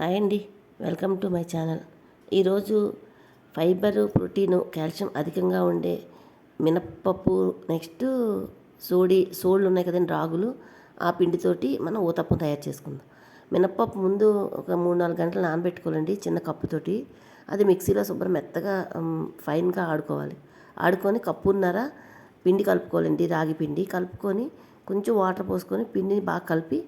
Hi అండి. Welcome to my channel. ఈరోజు fibre protein calcium అధికంగా ఉండే మినప్పప్పు నెక్స్ట్ సోడి సోళ్ళు ఉన్నాయి కదండి రాగులు. ఆ పిండితోటి మనం ఊతప్పం తయారు చేసుకుందాం. మినప్పప్పు ముందు ఒక మూడు నాలుగు గంటలు నానబెట్టుకోవాలండి చిన్న కప్పుతోటి. అది మిక్సీలో శుభ్రం మెత్తగా ఫైన్గా ఆడుకోవాలి. ఆడుకొని కప్పున్నర పిండి కలుపుకోవాలండి రాగి పిండి. కలుపుకొని కొంచెం వాటర్ పోసుకొని పిండిని బాగా కలిపి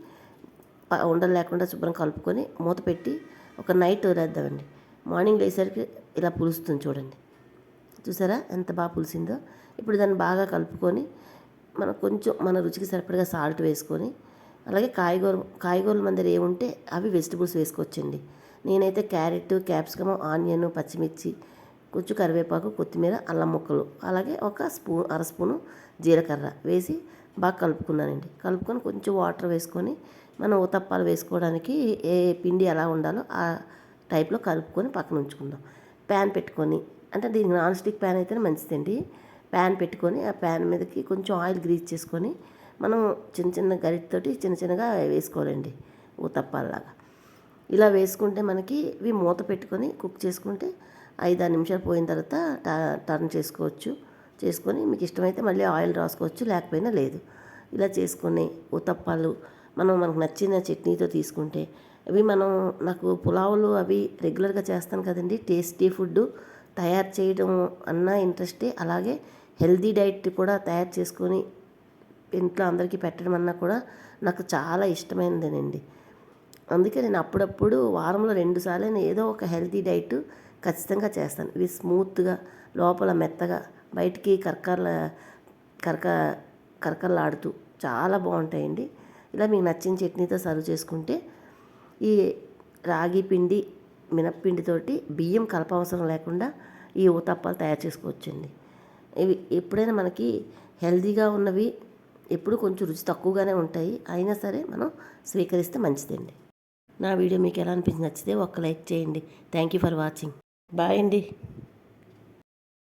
ఉండలు లేకుండా శుభ్రం కలుపుకొని మూత పెట్టి ఒక నైట్ వదిలేద్దామండి. మార్నింగ్ లేసరికి ఇలా పులుస్తుంది చూడండి. చూసారా ఎంత బాగా పులిసిందో? ఇప్పుడు దాన్ని బాగా కలుపుకొని మనం కొంచెం మన రుచికి సరిపడగా సాల్ట్ వేసుకొని అలాగే కాయగూర కాయగూరల మందర ఏముంటే అవి వెజిటబుల్స్ వేసుకోవచ్చండి. నేనైతే క్యారెట్ క్యాప్సికమ్ ఆనియన్ పచ్చిమిర్చి కొంచెం కరివేపాకు కొత్తిమీర అల్లం ముక్కలు అలాగే ఒక స్పూన్ అర స్పూను జీలకర్ర వేసి బాగా కలుపుకున్నానండి. కలుపుకొని కొంచెం వాటర్ వేసుకొని మనం ఉతప్పాలు వేసుకోవడానికి ఏ పిండి ఎలా ఉండాలో ఆ టైప్లో కలుపుకొని పక్కన ఉంచుకుందాం. ప్యాన్ పెట్టుకొని అంటే దీనికి నాన్ స్టిక్ ప్యాన్ అయితేనే మంచిదండి. ప్యాన్ పెట్టుకొని ఆ ప్యాన్ మీదకి కొంచెం ఆయిల్ గ్రీజ్ చేసుకొని మనం చిన్న చిన్న గరిటతోటి చిన్న చిన్నగా వేసుకోవాలండి ఉతప్పాలలాగా ఇలా వేసుకుంటే మనకి ఇవి మూత పెట్టుకొని కుక్ చేసుకుంటే ఐదు ఆరు నిమిషాలు పోయిన తర్వాత ట- టర్న్ చేసుకోవచ్చు. చేసుకొని మీకు ఇష్టమైతే మళ్ళీ ఆయిల్ రాసుకోవచ్చు లేకపోయినా లేదు. ఇలా చేసుకొని ఉతప్పాలు మనం మనకు నచ్చిన చట్నీతో తీసుకుంటే అవి మనం నాకు పులావులు అవి రెగ్యులర్గా చేస్తాను కదండి. టేస్టీ ఫుడ్ తయారు చేయడం అన్న ఇంట్రెస్టే. అలాగే హెల్దీ డైట్ కూడా తయారు చేసుకొని ఇంట్లో అందరికీ పెట్టడం అన్నా కూడా నాకు చాలా ఇష్టమైనదేనండి. అందుకే నేను అప్పుడప్పుడు వారంలో రెండు సార్లు ఏదో ఒక హెల్తీ డైట్ ఖచ్చితంగా చేస్తాను. ఇవి స్మూత్గా లోపల మెత్తగా బయటికి కరకరల కరక కరకరలాడుతూ చాలా బాగుంటాయండి. ఇలా మీకు నచ్చిన చట్నీతో సర్వ్ చేసుకుంటే ఈ రాగి పిండి మినప్పిండితోటి బియ్యం కలపవసరం లేకుండా ఈ ఊతప్పాలు తయారు చేసుకోవచ్చండి. ఇవి ఎప్పుడైనా మనకి హెల్తీగా ఉన్నవి ఎప్పుడు కొంచెం రుచి తక్కువగానే ఉంటాయి. అయినా సరే మనం స్వీకరిస్తే మంచిదండి. నా వీడియో మీకు ఎలా అనిపించి నచ్చితే ఒక్క లైక్ చేయండి. Thank you for watching bye అండి.